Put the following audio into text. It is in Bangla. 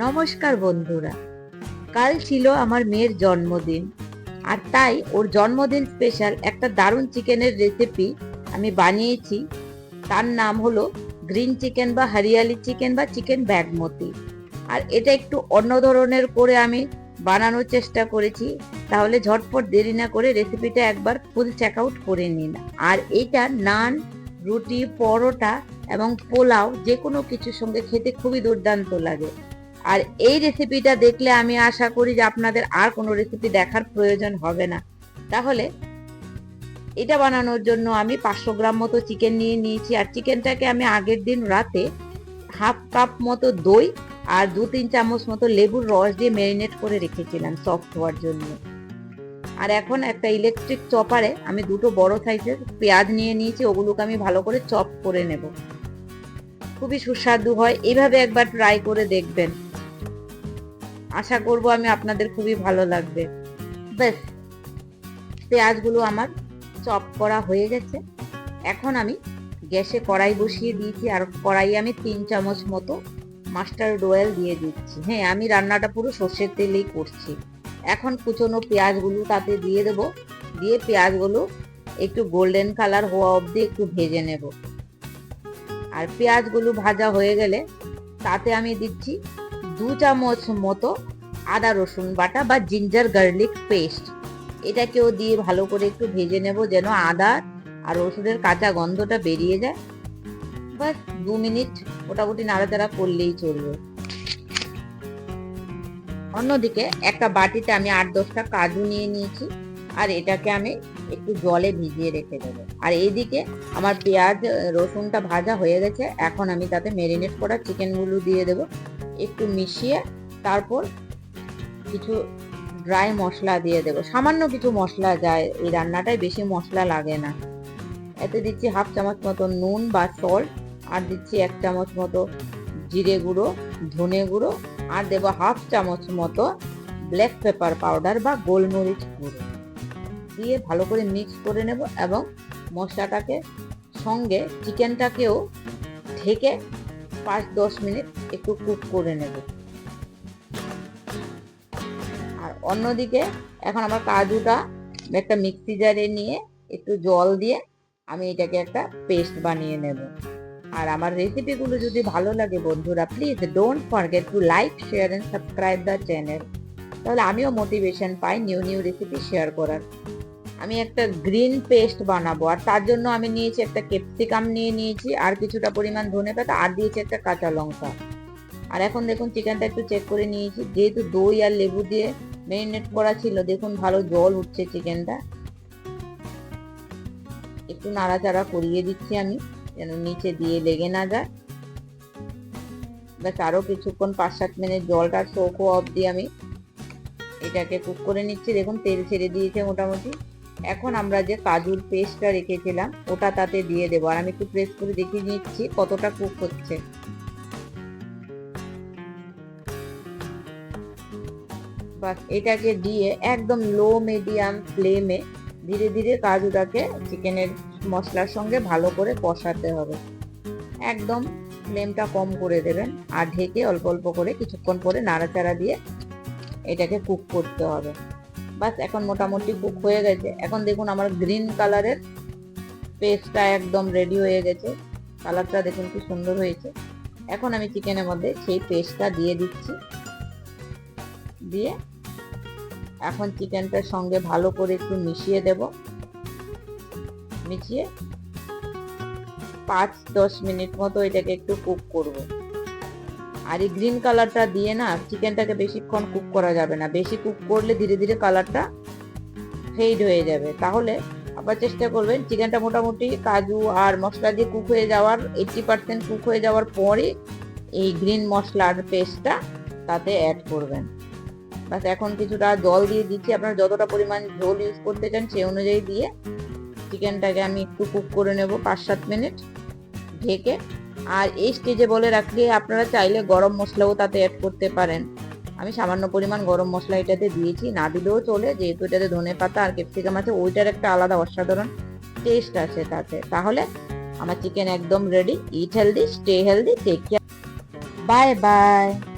নমস্কার বন্ধুরা। কাল ছিল আমার মেয়ের জন্মদিন, আর তাই ওর জন্মদিন স্পেশাল একটা দারুণ চিকেনের রেসিপি আমি বানিয়েছি। তার নাম হলো গ্রিন চিকেন বা হরিয়ালি চিকেন বা চিকেন ব্যাগমতি আর এটা একটু অন্য ধরনের করে আমি বানানোর চেষ্টা করেছি। তাহলে ঝটপট দেরি না করে রেসিপিটা একবার ফুল চেক আউট করে নিন। আর এটা নান, রুটি, পরোটা এবং পোলাও যে কোনো কিছুর সঙ্গে খেতে খুবই দুর্দান্ত লাগে। আর এই রেসিপিটা দেখলে আমি আশা করি যে আপনাদের আর কোনো রেসিপি দেখার প্রয়োজন হবে না। তাহলে এটা বানানোর জন্য আমি পাঁচশো গ্রাম মতো চিকেন নিয়ে নিয়েছি। আর চিকেনটাকে আমি আগের দিন রাতে হাফ কাপ মতো দই আর দু তিন চামচ মতো লেবুর রস দিয়ে ম্যারিনেট করে রেখেছিলাম সফট হওয়ার জন্য। আর এখন একটা ইলেকট্রিক চপারে আমি দুটো বড় সাইজের পেঁয়াজ নিয়ে নিয়েছি। ওগুলোকে আমি ভালো করে চপ করে নেব। খুবই সুস্বাদু হয়। এইভাবে একবার ট্রাই করে দেখবেন। আশা করব আমি আপনাদের খুবই ভালো লাগবে। ব্যাস, পেঁয়াজগুলো আমার চপ করা হয়ে গেছে। এখন আমি গ্যাসে কড়াই বসিয়ে দিয়েছি আর কড়াই আমি তিন চামচ মতো মাস্টার্ড অয়েল দিয়ে দিচ্ছি। হ্যাঁ আমি রান্নাটা পুরো সর্ষের তেলেই করছি। এখন কুচনো পেঁয়াজগুলো তাতে দিয়ে দেব। দিয়ে পেঁয়াজগুলো একটু গোল্ডেন কালার হওয়া অবধি একটু ভেজে নেব। আর পেঁয়াজগুলো ভাজা হয়ে গেলে তাতে আমি দিচ্ছি দু চামচ মতো আদা, রসুন বাটা বা জিঞ্জার গার্লিক পেস্ট। এটাকেও দিয়ে ভালো করে একটু ভেজে নেব যেন আদা আর রসুনের কাঁচা গন্ধটা বেরিয়ে যায়। বাস দু মিনিট মোটামুটি নাড়াচাড়া করলেই চলবে। অন্যদিকে একটা বাটিতে আমি আট দশটা কাজু নিয়ে নিয়েছি আর এটাকে আমি একটু জলে ভিজিয়ে রেখে দেবো। আর এইদিকে আমার পেঁয়াজ, রসুনটা ভাজা হয়ে গেছে। এখন আমি তাতে মেরিনেট করা চিকেনগুলো দিয়ে দেব। একটু মিশিয়ে তারপর কিছু ড্রাই মশলা দিয়ে দেবো। সামান্য কিছু মশলা যায়, এই রান্নাটায় বেশি মশলা লাগে না। এতে দিচ্ছি হাফ চামচ মতো নুন বা সল্ট আর দিচ্ছি এক চামচ মতো জিরে গুঁড়ো, ধনে গুঁড়ো, আর দেবো হাফ চামচ মতো ব্ল্যাক পেপার পাউডার বা গোলমরিচ গুঁড়ো। দিয়ে ভালো করে মিক্স করে নেব এবং মশলাটাকে সঙ্গে চিকেনটাকেও ঢেকে পাঁচ দশ মিনিট একটু কুক করে নেব। আর অন্যদিকে এখন আমার কাজুটা একটা মিক্সি জারে নিয়ে একটু জল দিয়ে আমি এটাকে একটা পেস্ট বানিয়ে নেব। আর আমার রেসিপিগুলো যদি ভালো লাগে বন্ধুরা, please don't forget to like share and subscribe the channel তাহলে আমিও মোটিভেশন পাই নিউ নিউ রেসিপি শেয়ার করার। আমি একটা গ্রিন পেস্ট বানাবো, আর তার জন্য আমি নিয়েছি একটা ক্যাপসিকাম নিয়ে নিয়েছি, আর কিছুটা পরিমাণ ধনে পাতা, আর দিয়েছি একটা কাঁচা লঙ্কা। আর এখন দেখুন চিকেনটা একটু চেক করে নিয়েছি, যেহেতু দই আর লেবু দিয়ে মেরিনেট করা ছিল, দেখুন ভালো জল উঠছে চিকেনটা। একটু নাড়াচাড়া করিয়ে দিচ্ছি আমি, যেন নিচে দিয়ে লেগে না যায়। ব্যাস, আরও কিছুক্ষণ পাঁচ সাত মিনিট জলটা শোকো অবধি আমি এটাকে কুক করে নিচ্ছি। দেখুন তেল ছেড়ে দিয়েছে মোটামুটি। এখন আমরা যে কাজুর পেস্টটা রেখেছিলাম, ওটা তাতে দিয়ে দেবো। আর আমি একটু প্রেস করে দেখিয়ে নিচ্ছি কতটা কুক হচ্ছে। বাস, এটাকে দিয়ে একদম লো মিডিয়াম ফ্লেমে ধীরে ধীরে কাজুটাকে চিকেনের মশলার সঙ্গে ভালো করে কষাতে হবে। একদম ফ্লেমটা কম করে দেবেন আর ঢেকে অল্প অল্প করে কিছুক্ষণ পরে নাড়াচাড়া দিয়ে এটাকে কুক করতে হবে। বাস, এখন মোটামুটি কুক হয়ে গেছে। এখন দেখুন আমার গ্রিন কালারের পেস্টটা একদম রেডি হয়ে গেছে। কালারটা দেখুন কি সুন্দর হয়েছে। এখন আমি চিকেনের মধ্যে সেই পেস্টটা দিয়ে দিচ্ছি। দিয়ে এখন চিকেনটার সঙ্গে ভালো করে একটু মিশিয়ে দেব। মিশিয়ে পাঁচ দশ মিনিট মতো এটাকে একটু কুক করব। আর এই গ্রিন কালারটা দিয়ে না চিকেনটাকে বেশিক্ষণ কুক করা যাবে না। বেশি কুক করলে ধীরে ধীরে কালারটা ফেড হয়ে যাবে। তাহলে আবার চেষ্টা করবেন চিকেনটা মোটামুটি কাজু আর মশলা দিয়ে কুক হয়ে যাওয়ার এইটটি পার্সেন্ট কুক হয়ে যাওয়ার পরে এই গ্রিন মশলার পেস্টটা তাতে অ্যাড করবেন। বাস এখন কিছুটা জল দিয়ে দিচ্ছি। আপনারা যতটা পরিমাণ ঝোল ইউজ করতে চান সেই অনুযায়ী দিয়ে চিকেনটাকে আমি একটু কুক করে নেব পাঁচ সাত মিনিট ঢেকে আর এই স্টেজে বলে রাখলে আপনারা চাইলে গরম মশলাও তাতে অ্যাড করতে পারেন। আমি সামান্য পরিমাণ গরম মশলা এটাতে দিয়েছি, না দিলেও চলে। যেহেতু এটাতে ধনে পাতা আর ক্যাপসিকাম আছে, ওইটার একটা আলাদা অসাধারণ টেস্ট আছে তাতে। তাহলে আমার চিকেন একদম ready eat healthy stay healthy take care bye bye